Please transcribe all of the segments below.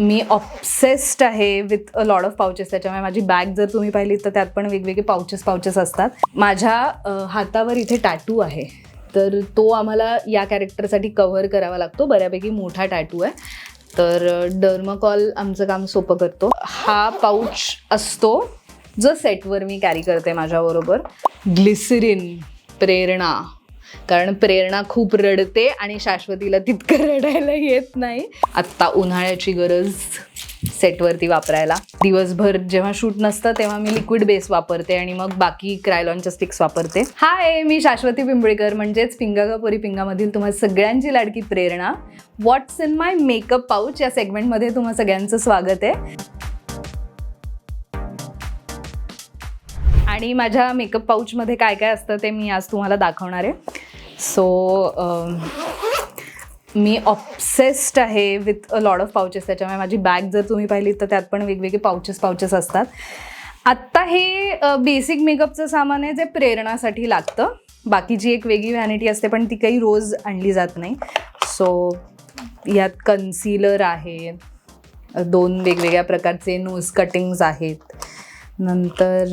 मी obsessed आहे with a lot of pouches त्याच्यामुळे माझी बॅग जर तुम्ही पाहिली तर त्यात पण वेगवेगळे पाउचेस पाउचेस असतात. माझ्या हातावर इथे टॅटू आहे. तर तो आम्हाला या कॅरेक्टरसाठी कव्हर करावा लागतो. बऱ्यापैकी मोठा टॅटू आहे. तर डर्मकॉल आमचं काम सोपं करतो. हा पाऊच असतो जो सेटवर मी कॅरी करते माझ्याबरोबर ग्लिसरीन प्रेरणा. कारण प्रेरणा खूप रडते आणि शाश्वतीला तितकं रडायला येत नाही. आत्ता उन्हाळ्याची गरज सेटवरती वापरायला. दिवसभर जेव्हा शूट नसतं तेव्हा मी लिक्विड बेस वापरते आणि मग बाकी क्रायलॉनच्या स्टिक्स वापरते. हाय मी शाश्वती पिंबळेकर. म्हणजेच पिंगा ग पोरी पिंगामधील तुम्हा सगळ्यांची लाडकी Prerna. What's in my makeup pouch या सेगमेंटमध्ये तुम्हा सगळ्यांचं स्वागत आहे. आणि माझ्या मेकअप पाऊचमध्ये काय काय असतं ते मी आज तुम्हाला दाखवणार आहे. सो मी ऑप्सेस्ड आहे with a lot of pouches त्याच्यामुळे माझी बॅग जर तुम्ही पाहिली तर त्यात पण वेगवेगळे पाउचेस पाउचेस असतात. आत्ता हे बेसिक मेकअपचं सामान आहे जे प्रेरणासाठी लागतं. बाकीची एक वेगळी व्हॅनिटी असते पण ती काही रोज आणली जात नाही. सो यात कन्सिलर आहे दोन वेगवेगळ्या प्रकारचे नोज कटिंग्ज आहेत. नंतर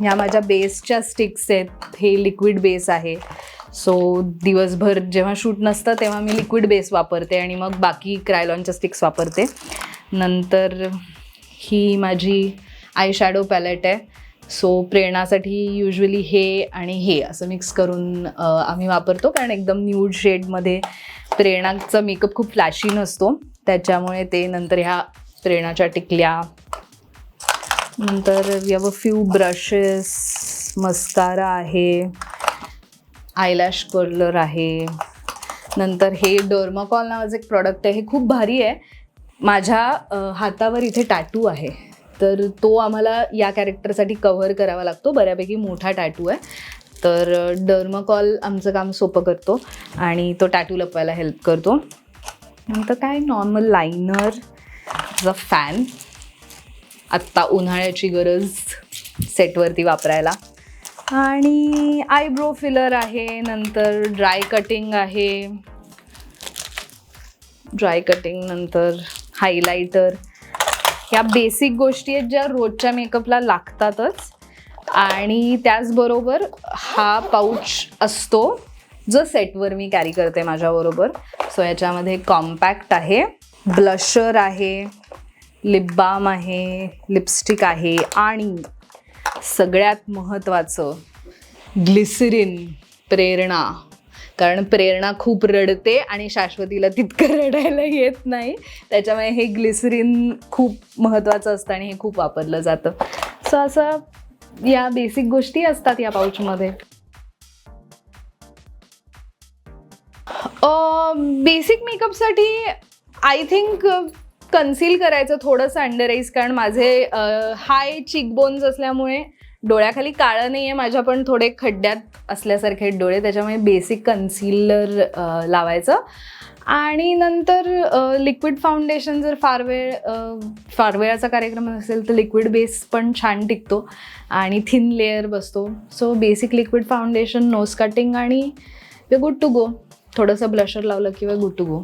ह्या माझ्या बेसच्या स्टिक्स आहेत. हे लिक्विड बेस आहे. सो दिवसभर जेव्हा शूट नसतं तेव्हा मी लिक्विड बेस वापरते आणि मग बाकी क्रायलॉनच्या स्टिक्स वापरते. नंतर ही माझी आय शॅडो पॅलेट आहे. सो प्रेरणासाठी युजली हे आणि हे असं मिक्स करून आम्ही वापरतो. कारण एकदम न्यूड शेडमध्ये प्रेरणाचा मेकअप खूप फ्लॅशी नसतो. त्याच्यामुळे ते नंतर ह्या प्रेरणाच्या टिकल्या नंतर we have a few brushes mascara आहे आयलॅश कर्लर आहे. नंतर हे डर्माकॉल नावाचं एक प्रॉडक्ट आहे हे खूप भारी आहे. माझ्या हातावर इथे टॅटू आहे. तर तो आम्हाला या कॅरेक्टरसाठी कव्हर करावा लागतो. बऱ्यापैकी मोठा टॅटू आहे. तर डर्माकॉल आमचं काम सोपं करतो आणि तो टॅटू लपवायला हेल्प करतो. नंतर काय? नॉर्मल लायनर फॅन आत्ता उन्हाळ्याची गरज सेटवरती वापरायला. आणि आयब्रो फिलर आहे नंतर ड्राय कटिंग आहे. ड्राय कटिंग नंतर हायलायटर ह्या बेसिक गोष्टी आहेत ज्या रोजच्या मेकअपला लागतातच. आणि त्याचबरोबर हा पाऊच असतो जो सेटवर मी कॅरी करते माझ्याबरोबर. सो याच्यामध्ये कॉम्पॅक्ट आहे ब्लशर आहे लिप बाम आहे लिपस्टिक आहे आणि सगळ्यात महत्त्वाचं ग्लिसरीन प्रेरणा. कारण प्रेरणा खूप रडते आणि शाश्वतीला तितकं रडायला येत नाही. त्याच्यामुळे हे ग्लिसरीन खूप महत्त्वाचं असतं आणि हे खूप वापरलं जातं. सो असं या बेसिक गोष्टी असतात या पाऊचमध्ये बेसिक मेकअपसाठी आय थिंक कन्सील करायचं थोडंसं अंडर आईज कारण माझे हाय चिकबोन्स असल्यामुळे डोळ्याखाली काळं नाही आहे माझ्या पण थोडे खड्ड्यात असल्यासारखे डोळे त्याच्यामुळे बेसिक कन्सिलर लावायचं. आणि नंतर लिक्विड फाउंडेशन जर फार वेळ फार वेळाचा कार्यक्रम असेल तर लिक्विड बेस पण छान टिकतो आणि थिन लेअर बसतो. So basic liquid foundation nose cutting आणि वे गुड टू गो थोडंसं ब्लशर लावलं किंवा गुड टू गो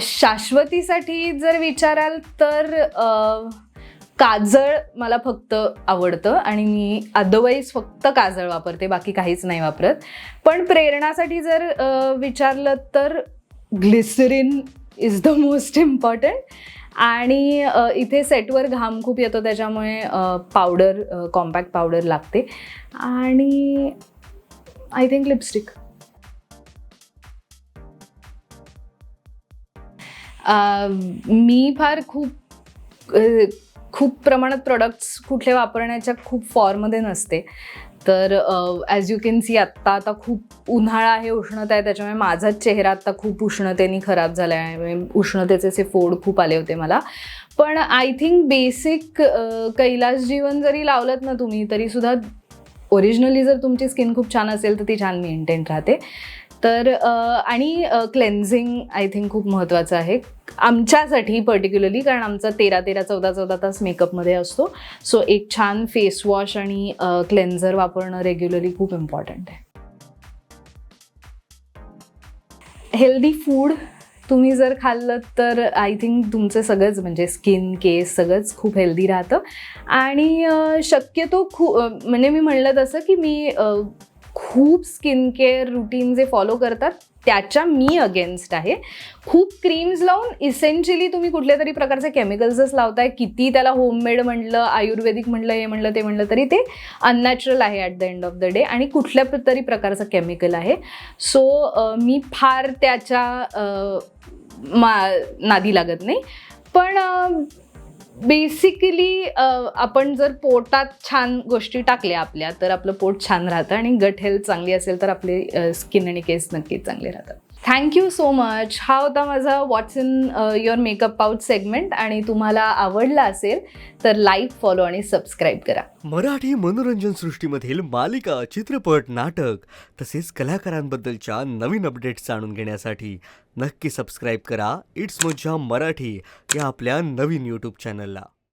शाश्वतीसाठी जर विचाराल तर काजळ मला फक्त आवडतं आणि मी अदरवाईज फक्त काजळ वापरते बाकी काहीच नाही वापरत. पण प्रेरणासाठी जर विचारलं तर glycerine is the most important. आणि इथे सेटवर घाम खूप येतो त्याच्यामुळे पावडर कॉम्पॅक्ट पावडर लागते. आणि आय थिंक लिपस्टिक. मी फार खूप खूप प्रमाणात प्रोडक्ट्स कुठले वापरण्याच्या खूप फॉर्ममध्ये नसते. तर ॲज यू कॅन सी आत्ता आता खूप उन्हाळा आहे उष्णता आहे त्याच्यामुळे माझाच चेहरा आत्ता खूप उष्णतेने खराब झाला आहे उष्णतेचे असे फोड खूप आले होते मला. पण I think basic Kailas Jeevan जरी लावलं ना तुम्ही तरीसुद्धा ओरिजिनली जर तुमची स्किन खूप छान असेल तर ती छान मेंटेन राहते. तर आणि क्लेन्झिंग आय थिंक खूप महत्त्वाचं आहे. आमच्यासाठी पर्टिक्युलरली कारण आमचा तेरा तेरा चौदा चौदा तास मेकअपमध्ये असतो. सो एक छान फेस वॉश आणि क्लेन्झर वापरणं रेग्युलरली खूप इम्पॉर्टंट आहे. हेल्दी फूड तुम्ही जर खाल्लं तर आय थिंक तुमचं सगळंच म्हणजे स्किन केस सगळंच खूप हेल्दी राहतं. आणि शक्यतो खूप म्हणजे मी म्हणलं तसं की मी खूप स्किन केअर रुटीन जे फॉलो करतात त्याच्या मी अगेन्स्ट आहे. खूप क्रीम्स लावून इसेन्शियली तुम्ही कुठल्या तरी प्रकारचे केमिकल्सच लावताय किती त्याला होममेड म्हटलं आयुर्वेदिक म्हटलं हे म्हटलं ते म्हटलं तरी ते अननॅचरल आहे at the end of the day आणि कुठल्या तरी प्रकारचं केमिकल आहे. सो मी फार त्याच्या मा नादी लागत नाही. पण बेसिकली आपण जर पोटात छान गोष्टी टाकल्या आपल्या तर आपलं पोट छान राहतं आणि गट हेल्थ चांगली असेल तर आपले स्किन आणि केस नक्कीच चांगले राहतात. थँक्यू सो मच हा होता माझा what's in your makeup out segment आणि तुम्हाला आवडला असेल तर लाईक फॉलो आणि सबस्क्राईब करा. मराठी मनोरंजन सृष्टीमधील मालिका चित्रपट नाटक तसेच कलाकारांबद्दलच्या नवीन अपडेट्स जाणून घेण्यासाठी नक्की सबस्क्राईब करा. इट्स मज्जा मराठी या आपल्या नवीन यूट्यूब चॅनलला